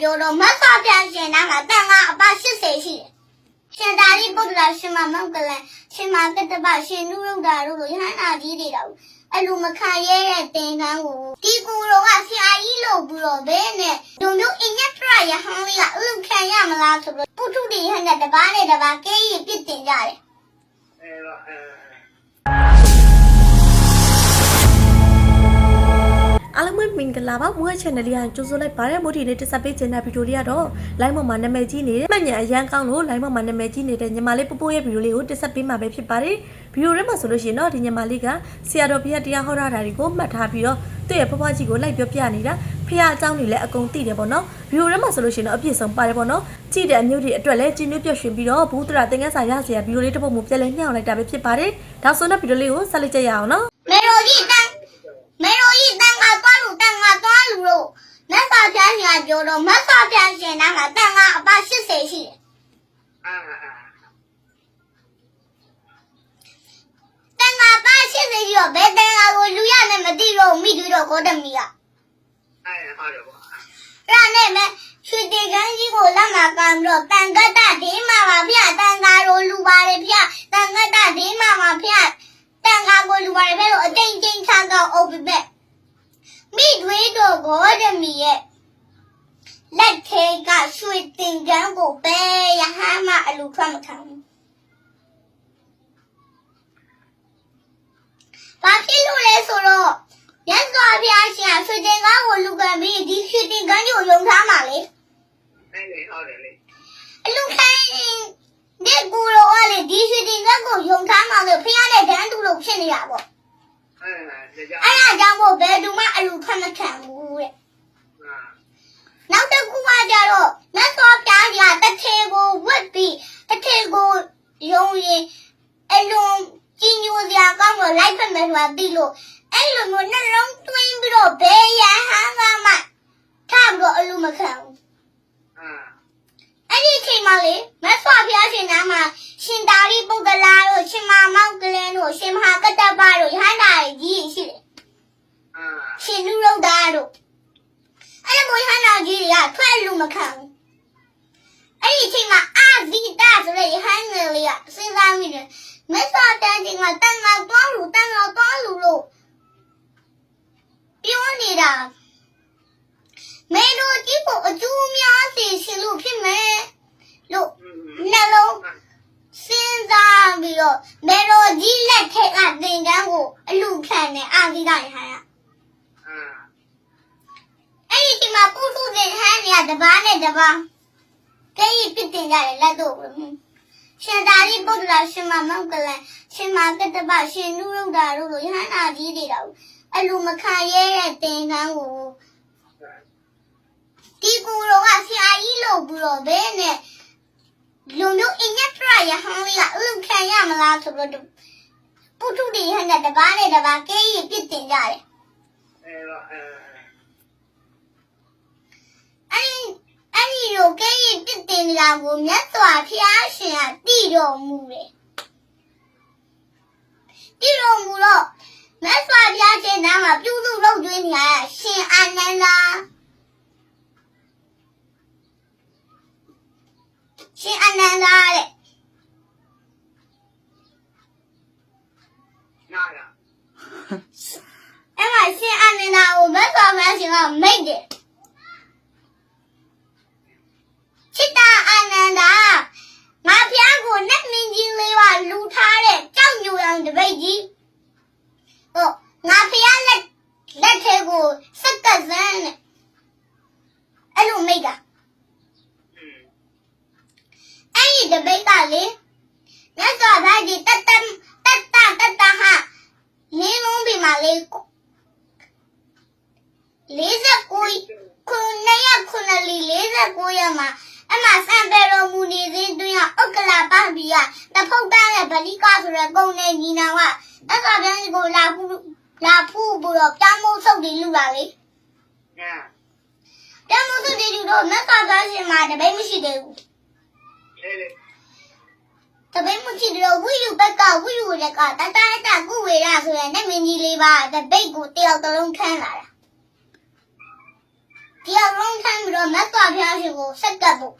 ပြောတော့မဆာပြန်ရှင်နာမှာတန်ကအပါ80ရှိတယ်ရှင်သာရိပုတ္တရာရှင်မမောက္ကလန်ရှင်မကတ္တပရှင်နုရုဒ္ဓတို့လိုယဟန္တာကြီးတွေတော့အဲ့လိုမခံရတဲ့သင်္ကန်းကိုဒီကူတော်ကဆရာကြီးလို့ပြီးတော့ဘဲနဲ့တို့မျိုးအင်ညက်ထရယဟန်လေးကအလူခံရမလားဆိုတော့ပုထုတိဟန်နဲ့တပားနဲ့တပားကဲရီပြစ်တင်ကြတယ်အဲတော့ င်္ဂလာပါမွေး channel လေးကကြိုးစိုးလိုက်ပါတယ်မို့ဒီနေ့တက်ဆက်ပေးခြင်းတဲ့ဗီဒီယိုလေးကတော့ line ပေါ်မှာနာမည်ကြီးနေတဲ့မှတ်ညာအရန်ကောင်းလို့ line ပေါ်မှာနာမည်ကြီးနေတဲ့ညီမလေးပပိုးရဲ့ဗီဒီယိုလေးကိုတက်ဆက်ပေးမှာပဲဖြစ်ပါတယ်ဗီဒီယိုထဲမှာဆိုလို့ရှိရင်တော့ဒီညီမလေးကဆရာတော်ဘုရားတရားဟောတာတွေကိုမှတ်ထားပြီးတော့သူ့ရဲ့ဖွားဖွားကြီးကိုလိုက်ပြောပြနေတာဖះအကြောင်းတွေလည်းအကုန်သိတယ်ပေါ့နော်ဗီဒီယိုထဲမှာဆိုလို့ရှိရင်တော့အပြည့်စုံပါတယ်ပေါ့နော်ကြည့်တဲ့အမျိုးတွေအတွက်လည်းကျင်းညွတ်ပြည့်ရွှင်ပြီးတော့ဘူးတရာသင်္ကန်းစာရစရာဗီဒီယိုလေးတစ်ပုဒ်မှပြန်လဲညှောင်းလိုက်တာပဲဖြစ်ပါတယ်ဒါဆိုတော့ဗီဒီယိုလေးကိုဆက်လက်ကြရအောင်နော်မေရိုကြီးတန်မေရိုကြီးတန်က သွားလူတန်ကသွားလူလို့မဆာပြန်ရှင်ကပြောတော့မဆာပြန်ရှင်နာမှာတန်ကအပါ80ရှိတယ်အာအာတန်ကပါ80ရှိတော့ဘယ်တန်ကကိုလူရနဲ့မသိတော့မိတွေ့တော့ကိုတမီကအဲဟုတ်တယ်ပေါ့အဲ့ဒါနဲ့မဲရွှေတေကန်းကြီးကိုလက်မှာကမ်းပြီးတော့တန်ကတ္တဒေးမှာပါဗျတန်ကားကိုလူပါတယ်ဗျတန်ကတ္တဒေးမှာပါဗျတန်ကားကိုလူပါတယ်ဗျလို့အတိမ်တိမ်ချတော့အုပ်ပြပဲ မိတွေ့တော့ကိုတမီရဲ့လက်ထဲကရွှေတင်ကန်းကိုပဲရဟန်းမအလူထွက်မခံဘူးဘာဖြစ်လို့လဲဆိုတော့ရန်စွာဘုရားရှင်ကရွှေတင်ကန်းကိုလူကန်ပြီးဒီရွှေတင်ကန်းကြီးကိုယုံထားမှာလေအဲလေဟုတ်တယ်လေအလူခိုင်းတဲ့ကူတော်ကလေဒီရွှေတင်ကန်းကိုယုံထားမှာလို့ဖះနဲ့ဒန်းတူလို့ဖြစ်နေတာပေါ့ အဲဒါကြောင့်အဲ့ဒါကြောင့်မို့ဘယ်သူမှအလူထွက်မခံဘူးတဲ့အာနောက်တစ်ခုကကြတော့လက်စောပြားကြီးကတစ်ထေကိုဝတ်ပြီးတစ်ထေကိုယုံရင်အလုံးကြီးညိုစရာကောင်းတော့လိုက်ဖက်မယ်ဆိုတာပြီးလို့အဲ့လိုမျိုးနှလုံးသွင်းပြီးတော့ဘယ်ရဟန်းကမှထားပြီးတော့အလူမခံဘူး အာအဲ့ဒီအချိန်မှာလေမတ်ဆွာဘုရားရှင်နာမှာရှင်သာရိပုတ္တရာတို့ရှင်မမောက်ကလင်းတို့ရှင်မဟာကတ္တပတို့ယဟန္တာကြီးရှိတယ်အာရှင်နုရုဒ္ဓတို့အဲ့ဒီမိုးယဟန္တာကြီးတွေကထွက်လူမခံဘူးအဲ့ဒီအချိန်မှာအာဇိတဆိုတဲ့ယဟန်ငယ်လေးကစဉ်းစားမိတယ်မတ်ဆွာတန်ချင်းကတန်ငါသွားလူတန်ငါသွားလူလို့ပြောနေတာ မေတို့ကြီးကိုအကျိုးများစေရှင်လို့ဖြစ်မယ်လို့နှလုံးစဉ်းစားပြီးတော့မေရိုကြီးလက်ထက်ကသင်တန်းကိုအလူခံနေအာဂိကရဟာရအာအဲ့ဒီဒီမှာပုထုသင်ဟန်းနေရတပားနဲ့တပားကဲကြီးပြစ်တင်ကြတယ်လက်တော့ရှင်သာရိပုတ္တရာရှင်မမောက္ကလန်ရှင်မကတ္တပရှင်နုရုဒ္ဓတို့လိုယဟန္တာကြီးတွေတော့အလူမခံရတဲ့သင်တန်းကို ဒီကူတော်ကဆရာကြီးလို့ပြီးတော့ဘဲနဲ့လူမျိုးအင်ညက်ထရယဟန်လေးကအလူခံရမလားဆိုတော့ပုထုတိဟန်နဲ့တပားနဲ့တပားကဲရီပြစ်တင်ကြတယ်အဲတော့အဲအဲ့ဒီအဲ့ဒီလိုကဲရီပြစ်တင်ကြကိုမြတ်စွာဘုရားရှင်ကတည်တော်မူတယ်တည်တော်မူတော့မြတ်စွာဘုရားရှင်နာမှာပြုစုလုပ်ကျွေးနေရတာရှင်အာနန္ဒာ ရှင်အာနန္ဒာတဲ့နာရအဲ့မှာရှင်အာနန္ဒာကိုမြတ်စွာဘုရားရှင်ကမိတ်တယ်ချစ်တာအာနန္ဒာငါဖျားကိုနဲ့မင်းကြီးလေးပါလူထားတဲ့ကြောက်ညူအောင်တပိတ်ကြီးဟိုငါဖျားလက်လက်ထဲကိုစက်ကစမ်းနဲ့အဲ့လိုမိတ်တာ อืม အဲ့ဒီ တပိတ်ကလေမြတ်စွာဘုရားကြီးတတ်တတ်တတ်တတ်တတ်တဟာလင်းလုံးဒီမှာလေ49ခုနှစ်ရက်ခုနှစ်လီ49ရက်မှာအမစံပေတော်မူနေစဉ်တွင်ဥက္ကလာပပီကတဖုတ်တန်းရဲ့ဗလီကဆိုတဲ့ကုန်းနဲ့ညီနောင်ကသက်သာပြန်ကိုလာဖူးလာဖူးပြီးတော့ပြမိုးဆုပ်တယ်လူလာလေအာပြမိုးဆုပ်တယ်လူတော့မြတ်စွာဘုရားရှင်မှာတပိတ်မရှိသေးဘူးလေလေ တပိတ်မရှိသေးတော့ဝိယူဘက်ကဝိယူရက်ကတတတကုဝေရဆိုတဲ့နဲ့မင်းကြီးလေးပါတပိတ်ကိုတယောက်တစ်လုံးခန်းလာတာတဒီအရုံးထိုင်းပြီးတော့မတ်တော်ဖျားရှင်ကိုဆက်ကပ်ဖို့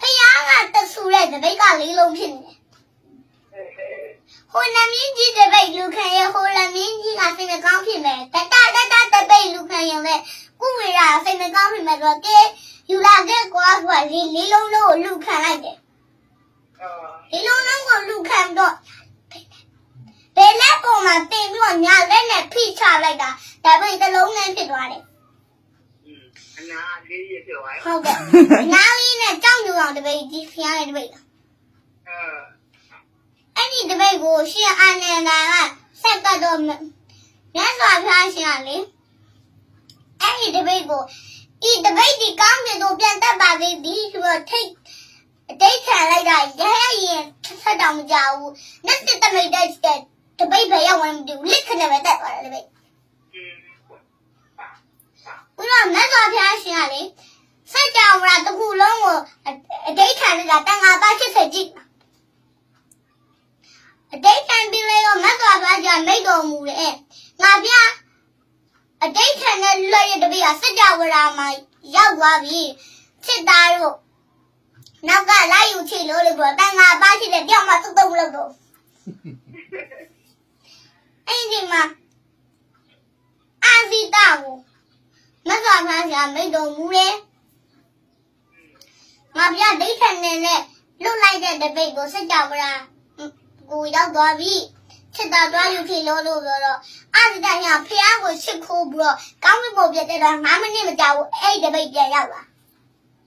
ဖျားကတဆူတဲ့တပိတ်ကလေးလုံးဖြစ်နေတယ်ဟိုနမင်းကြီးတပိတ်လူခံရဟိုနမင်းကြီးကစိတ်မကောင်းဖြစ်မယ်တတတတတပိတ်လူခံရလဲ ကုဝေရာစိတ်မကောင်းဖြစ်မယ်တော့ကဲယူလာခဲ့ကွာကွာလေးလေးလုံးလုံးကိုလူခံလိုက်တယ်အော်ဒီလုံးလုံးကိုလူခံတော့ဘယ်လက်ပေါ်မှာတင်ပြီးတော့ညာလက်နဲ့ဖိချလိုက်တာဒါပေမဲ့တစ်လုံးနဲ့ဖြစ်သွားတယ်အနာလေးရပြောပါရဲ့ဟုတ်ကဲ့နားလေးနဲ့ကြောက်ညူအောင်တပိတ်ကြီးဖျားတဲ့တပိတ်လားအဲအဲ့ဒီတပိတ်ကိုရှင်အာနန္ဒာကဆက်ကတ်တော့မြတ်စွာဘုရားရှင်ကလေ အဲ့ဒီတပိတ်ကိုဤတပိတ်ဒီကောင်းမြတ်တို့ပြန်တက်ပါသေးသည်ဆိုတော့ထိတ်အတိတ်ခံလိုက်တာရဲရင်ဆက်တောင်မကြဘူးနှစ်တမိတ်တက်တဲ့တပိတ်ပဲရောက်ဝင်မတူလက်ခနဲ့ပဲတက်သွားတယ်တပိတ်ဘုရားမြတ်စွာဘုရားရှင်ကလေစัจ java တခုလုံးကိုအတိတ်ခံလိုက်တာတန်ခါပါ80ကြည့်အတိတ်ခံပြီးလဲတော့မြတ်စွာဘုရားမိတ်တော်မူတဲ့ငါပြ အတိတ်ခံတဲ့လွတ်ရတပိကစัจ java ရာမှာရောက်သွားပြီစစ်သားတို့နောက်ကလိုက်ယူချီလို့လေပြောတန်ခါပါရှိတဲ့ပြောင်းမှတုတ်တုံလို့တော့အဲ့ဒီမှာအာဇီတာကိုမတ်စွာဘုရားရှင်မိတ်တော်မူတယ်။ငါပြဒိဋ္ဌံနဲ့နဲ့လွတ်လိုက်တဲ့တပိတ်ကိုစัจ java ရာကိုရောက်သွားပြီ။ ချက်တာသွားယူဖြစ်လို့လို့ပြောတော့အာဇိတညာဖះကိုချစ်ခိုးပြီးတော့ကောင်းကင်ဘုံပြတဲ့တော့9မိနစ်မကြာဘူးအဲ့ဒီတပိတ်ပြန်ရောက်လာ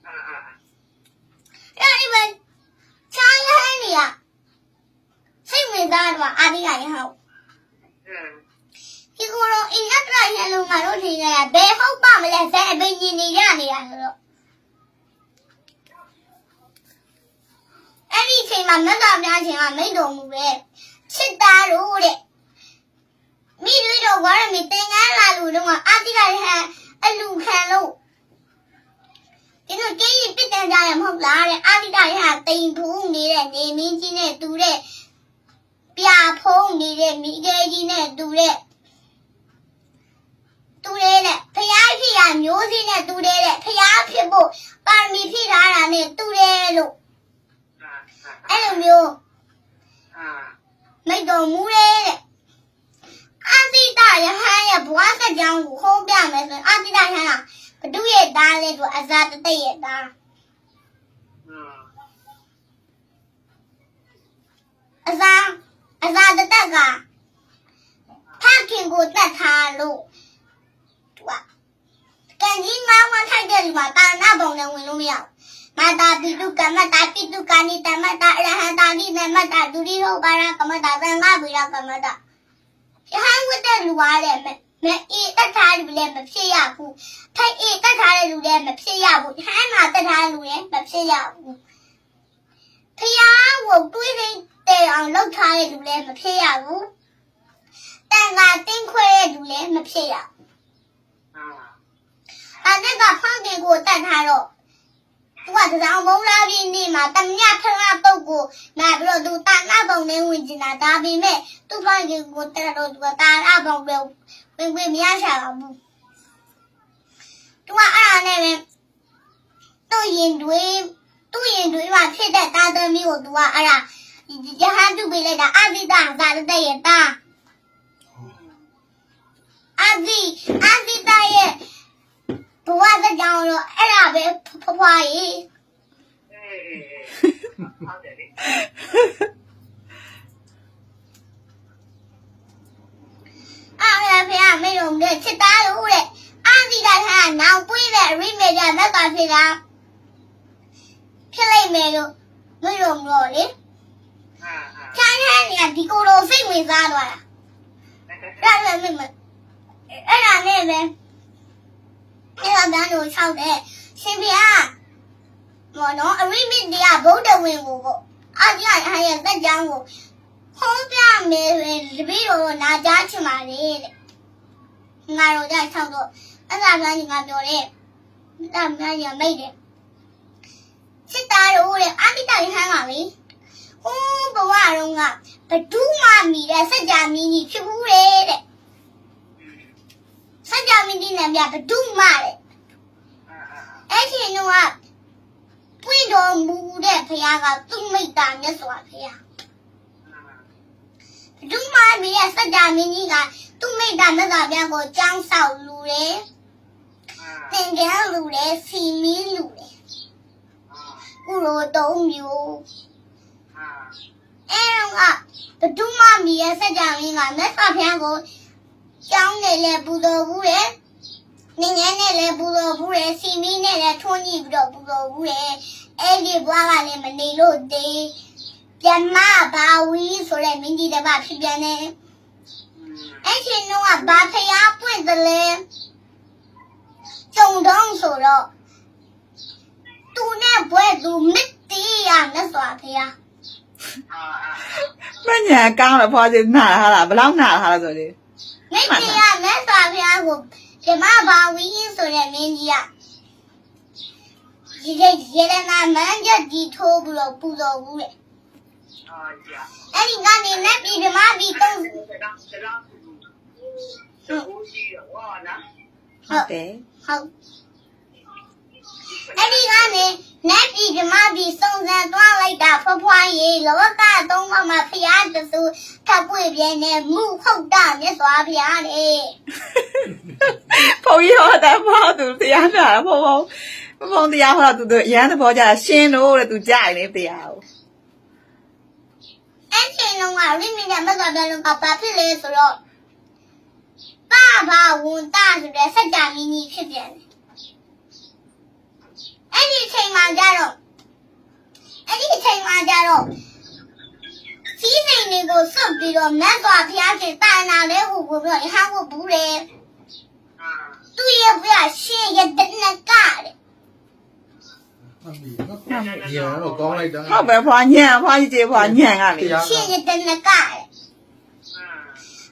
အာအာ။အဲ့ဒီမှာချားရဟန်းနေရစိတ်ဝင်စားတော့အာဒီကရဟောက်အဲဒီကိုတော့အင်္ဂတရရလုံးမှာတော့နေရဘယ်ဟုတ်ပါမလဲဇက်အပင်ကြီးနေရနေရဆိုတော့အဲ့ဒီအချိန်မှာမြတ်စွာဘုရားရှင်ကမိန့်တော်မူပဲ ချစ်သားတို့တဲ့မိတွေတို့ဝါရမီသင်္ကန်းလာလူတို့ကအာတိကရဟန်အလူခံလို့ဒီလိုကြည့်ပြစ်တယ်ကြရမဟုတ်လားတဲ့အာတိကရဟန်တိမ်ဖူးနေတဲ့နေမင်းကြီးနဲ့တူတဲ့ပြာဖုံးနေတဲ့မိခဲကြီးနဲ့တူတဲ့တူတဲ့တဲ့ဖျားဖြစ်ရမျိုးစည်းနဲ့တူတဲ့တဲ့ဖျားဖြစ်ဖို့ပါရမီဖြည့်ထားတာနဲ့တူတယ်လို့အာအဲ့လိုမျိုးအာ မိတ်တော်မူရဲတဲ့အတိတယဟန်ရဲ့ဘဝစကြောင်းကိုဟောပြမယ်ဆိုရင်အတိတယဟန်ကဘဒုရဲ့သားလေးဆိုအဇာတတိတ်ရဲ့သားอืมအဇာအဇာတတက်ကဖခင်ကိုတတ်ထားလို့သူကကန်ကြီးငောင်းဝထိုက်တဲ့ဒီမှာတာနာပုံနဲ့ဝင်လို့မရဘူး မာတာပိတုကမတာပိတုကာနိတမတာအရဟံတာနိနမတာဒုရိယောပါရကမတာသံဃာဗိရကမတာရဟန်းဝတ်တဲ့လူပါတဲ့မမအေးတက်ထားလူလည်းမဖြစ်ရဘူးထိုက်အေးတက်ထားတဲ့လူလည်းမဖြစ်ရဘူးဟန်းမှာတက်ထားတဲ့လူလည်းမဖြစ်ရဘူးဖျားကိုတွေးသိတဲ့အောင်လုပ်ထားတဲ့လူလည်းမဖြစ်ရဘူးတန်ခါတင်းခွဲတဲ့လူလည်းမဖြစ်ရဘူးအာအဲ့ဒါကဖခင်ကိုတက်ထားတော့ သူကတောင်ဘုံလာပြင်းနေမှာတမညထငါပုတ်ကိုနာပြီးတော့သူတာနာပုံနဲ့ဝင်ကျင်တာဒါပေမဲ့သူ့ဖခင်ကိုတက်တော့သူကတာနာပုံပဲဝင်ဝင်မရရှာပါဘူးသူကအဲ့ဒါနဲ့ပဲသူ့ရင်တွေးသူ့ရင်တွေးမှာဖြစ်တဲ့တာသမီးကိုသူကအဲ့ဒါရဟန်းသူပေးလိုက်တာအဇိတသာတဲ့ရဲ့တာအဇိအဇိတရဲ့ ဘဝစကြောင်းတော့အဲ့ဒါပဲဖွားဖွားရေအေးအေးဟုတ်တယ်လေအဲ့ဒါဖေကမေရုံတဲ့ချစ်သားလို့တဲ့အာဒီတာကနောင်ပွေးတဲ့အရိမေကြမက်ကဖေကဖြစ်လိုက်မယ်လို့မေရုံတော့လေအာအာချမ်းချမ်းနေဒီကိုယ်တော်စိတ်ဝင်စားသွားတာအဲ့ဒါလည်းမအဲ့ဒါနဲ့ပဲ အဲ့ဒါကတို့၆တဲ့ရှင်ဖေကမောနော်အရိမေတရားဗုဒ္ဓဝင်ကိုပေါ့အာဒီကဟာရဲ့သက်ကြောင်းကိုဟောပြမယ်ဆိုရင်တပည့်တော်နာကြားချင်ပါလေတဲ့ငါတို့ကြဆောက်တော့အဲ့ဒါမှငါပြောတယ်အဲ့ဒါမှညမိတ်တယ်စစ်သားတို့တဲ့အာတိတရဟန်းပါလေဟိုးဘဝတုန်းကဘဒူးမမီတဲ့စัจ जा မီကြီးဖြစ်ဘူးလေတဲ့ ဆကြမင်းကြီးနဲ့ပြဘဒုမတဲ့အဲ့ဒီတော့ပွင့်တော်မူတဲ့ဖခင်ကသူ့မိတ္တာမြတ်စွာဘုရားဘဒုမမင်းရဲ့ဆကြမင်းကြီးကသူ့မိတ္တာမြတ်စွာဘုရားကိုကြောင်းဆောက်လူတယ်သင်္ကန်းလူတယ်စီမီးလူတယ်ကုလိုသုံးမျိုးအဲ့တော့ကဘဒုမမင်းရဲ့ဆကြမင်းကမြတ်စွာဘုရားကို ကြောင်းနေလေပူတော်ဘူးတယ်နင်းငယ်နဲ့လည်းပူတော်ဘူးတယ်စီမီနဲ့လည်းထွန်းကြည့်ပြီးတော့ပူတော်ဘူးတယ်အဲ့ဒီဘွားကလည်းမနေလို့တေးပြန်မဘာဝီဆိုတဲ့မင်းကြီးတစ်ပါးဖြစ်ပြန်တယ်အဲ့ဒီတော့ကဘာဖျားပွင့်တယ်လဲကျုံတော့ဆိုတော့သူနဲ့ဘွဲသူမစ်တီးရမြတ်စွာဘုရားမညာကောင်းတော့ဖွာစီနားဟာလားဘလောက်နားဟာလားဆိုလေ မစ်တီးရမြတ်စွာဘုရားကိုပြန်မဘာဝီဆိုတဲ့မင်းကြီးကဒီလေရေရနာမန်းကြဒီထိုးပြီးတော့ပူတော်ဘူးလေအဲ့ဒီကနေနဲ့ပြည်ဓမ္မပြည်သုံးဟုတ်တယ်ဟုတ် အဲ့ဒီကနေနဲ့ပြည်ဓမ္မပြည်စုံစမ်းသွားလိုက်တာဖွားဖွားရေလောကသုံးပါးမှာဖျားတဆူထပ်ပွေပြင်းနေမှုဟုတ်တာမြတ်စွာဘုရားလေဘုန်းကြီးဟောတာဘောသူတရားနာဘုံဘုံဘုံတရားဟောသူရမ်းသဘောကြရှင်းလို့တဲ့သူကြိုက်လေတရားကိုအဲ့ဒီလုံးကရိမိနဲ့မြတ်စွာဘုရားလုံးကဘာဖြစ်လဲဆိုတော့ပါဘာဝန်တာဆိုတဲ့စัจ जा မင်းကြီးဖြစ်ပြန်တယ် အဲ့ဒီအချိန်မှာကြတော့အဲ့ဒီအချိန်မှာကြတော့ကြီးစိန်တွေကိုစွတ်ပြီးတော့မတ်စွာဘုရားရှင်တာနာလဲဟူပြီးတော့ရဟန်းကိုဘူးတယ်သူ့ရဲ့ဘုရားရှင်ရဲ့တနကတဲ့ဟုတ်ပြီနော်ဒီတော့ကောင်းလိုက်တာဟုတ်ပဲဖွာညံဖွာကြီးကျေဖွာညံကလေရှင်ရဲ့တနကတဲ့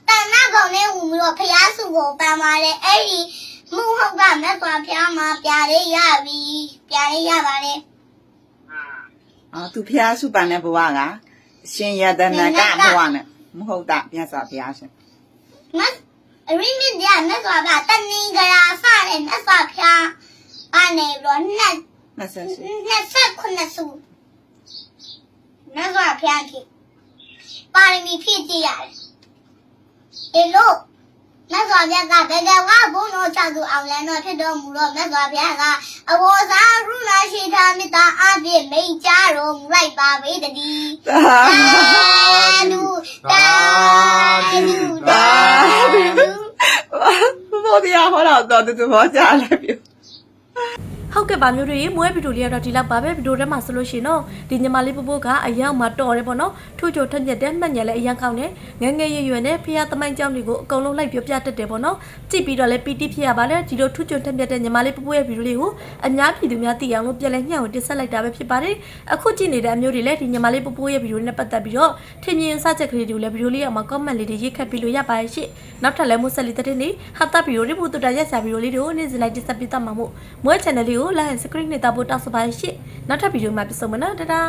တာနာကောင်လဲဟူပြီးတော့ဘုရားစုကိုပန်ပါတယ်အဲ့ဒီ မှုဟုတ်ကမတ်စွာဘုရားမှာပြာလေးရပြီပြာလေးရပါလေအော်သူဖျားစုပန်တဲ့ဘဝကရှင်ယတနာကဘဝနဲ့မဟုတ်တာမြတ်စွာဘုရားရှင်မတ်အရိမြင့်ပြမတ်စွာဘုရားတဏင်္ဂရာစတဲ့မတ်စွာဘုရားအနေပြီးတော့နှစ်နှစ်ဆက်ရှိနှစ်ဆက်ခုနှစ်စုမြတ်စွာဘုရားဖြစ်ပါရမီဖြည့်တည်ရတယ်ဒီလို မြတ်စွာဘုရားကဘယ်ကဝဘုန်းတော်ချသူအောင်လန်းတော်ဖြစ်တော်မူတော့မြတ်စွာဘုရားကအဘောဇာရုဏာရှိတာမေတ္တာအပြည့်မိန်ကြားတော်မူလိုက်ပါပေတည်းသာသာဓုသာဓုသာဓုဘုရားဟောတော့တော်သူသဘောကျလိုက်ပြီ ဟုတ်ကဲ့ပါမျိုးတွေမွေးဗီဒီယိုလေးကတော့ဒီလောက်ပါပဲဗီဒီယိုထဲမှာဆိုလို့ရှိရင်တော့ဒီညီမလေးပပိုးကအယောင်မှာတော်တယ်ပေါ့နော်ထူးချိုထက်မြက်တဲ့မှတ်ညက်လည်းအရန်ကောင်းတယ်ငယ်ငယ်ရွယ်ရွယ်နဲ့ဖះသမိုင်းကြောင်းတွေကိုအကုန်လုံးလိုက်ပြောပြတတ်တယ်ပေါ့နော်ကြည့်ပြီးတော့လည်းပီတိဖြစ်ရပါလေဒီလိုထူးချိုထက်မြက်တဲ့ညီမလေးပပိုးရဲ့ဗီဒီယိုလေးကိုအများပြည်သူများသိအောင်လို့ပြန်လဲညှောင့်တင်ဆက်လိုက်တာပဲဖြစ်ပါတယ်အခုကြည့်နေတဲ့အမျိုးတွေလည်းဒီညီမလေးပပိုးရဲ့ဗီဒီယိုနဲ့ပတ်သက်ပြီးတော့ထင်မြင်စချက်ကလေးတွေကိုလည်းဗီဒီယိုလေးအောက်မှာ comment လေးတွေရေးခတ်ပြီးလို့ရပါတယ်ရှင့်နောက်ထပ်လည်းမို့ဆက်လီတဲ့နေ့ဟာတာဗီဒီယိုတွေပို့တူတာရက်စာဗီဒီယိုလေးတွေကိုနေ့စဉ်လိုက်တင်ဆက်ပေးတတ်မှာမို့မွေး channel လေးကို like and subscribe နဲ့တောက်ဖို့တောက်ဆိုပါရှင့်နောက်ထပ်ဗီဒီယိုမှာပြန်ဆုံမယ်နော်တဒါ